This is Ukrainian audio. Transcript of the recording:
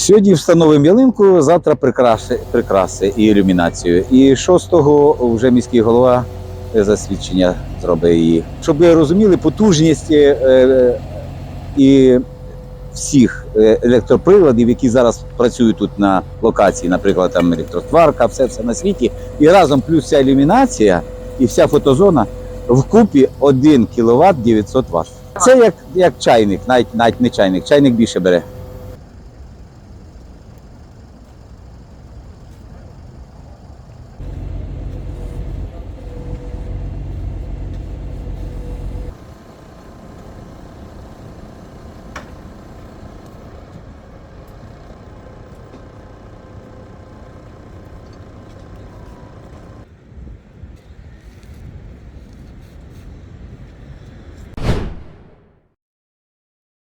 Сьогодні встановимо ялинку, завтра прикраси, прикраси і ілюмінацію. І 6-го вже міський голова е, засвідчення зробить її. Щоб ви розуміли, потужність е, е, і всіх е, електроприладів, які зараз працюють тут на локації, наприклад, там електростварка, все це на світі, і разом плюс вся ілюмінація і вся фотозона вкупі 1 кВт 900 Вт. Це як, як чайник, навіть, навіть не чайник, чайник більше бере.